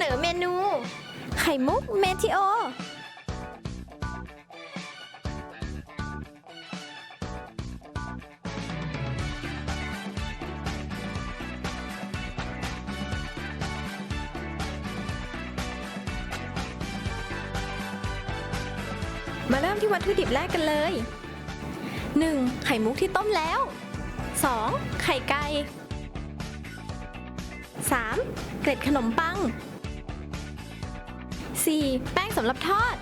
เสนอเมนู ไข่มุกเมทิโอ มาเริ่มที่วัตถุดิบแรกกันเลย 1. ไข่มุกที่ต้มแล้ว 2. ไข่ไก่ 3. เกล็ดขนมปัง 4. แป้งสำหรับทอด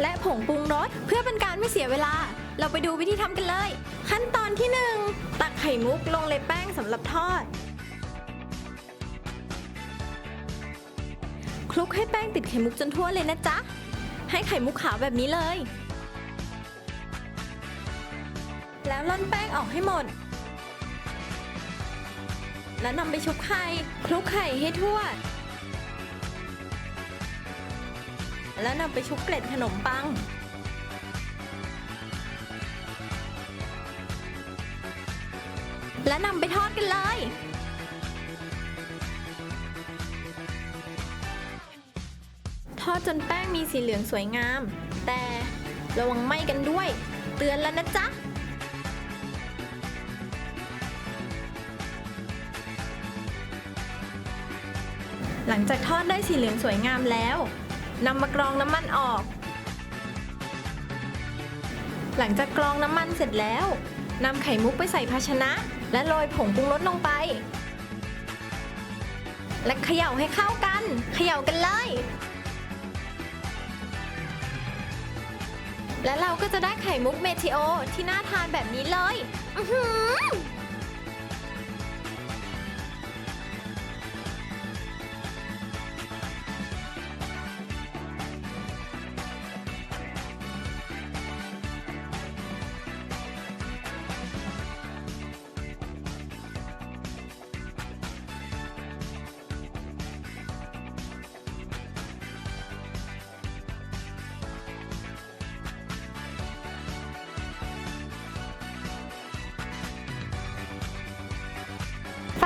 และผงปรุงรสเพื่อเป็นการไม่เสียเวลา เราไปดูวิธีทำกันเลย ขั้นตอนที่ 1 ตักไข่มุกลงในแป้งสำหรับทอด คลุกให้แป้งติดไข่มุกจนทั่วเลยนะจ๊ะ ให้ไข่มุกขาวแบบนี้เลย แล้วล่อนแป้งออกให้หมดแล้วนำไปชุบไข่ คลุกไข่ให้ทั่ว แล้วนำไปชุบเกล็ดขนมปัง และนำไปทอดกันเลย ทอดจนแป้งมีสีเหลืองสวยงาม แต่ระวังไหม้กันด้วย เตือนแล้วนะจ๊ะหลังจากทอดได้สีเหลืองสวยงามแล้ว นำมากรองน้ำมันออก หลังจากกรองน้ำมันเสร็จแล้วนำไข่มุกไปใส่ภาชนะ และโรยผงปรุงรสลงไป และเขย่าให้เข้ากัน เขย่ากันเลย และเราก็จะได้ไข่มุกเมทิโอที่น่าทานแบบนี้เลย อื้อหือ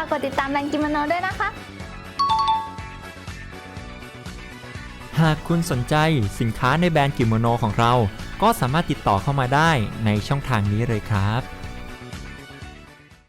ากกดติดตามแรงกิมโนด้วยนะคะ หากคุณสนใจสินค้าในแบรนด์กิโมโนของเรา ก็สามารถติดต่อเข้ามาได้ในช่องทางนี้เลยครับ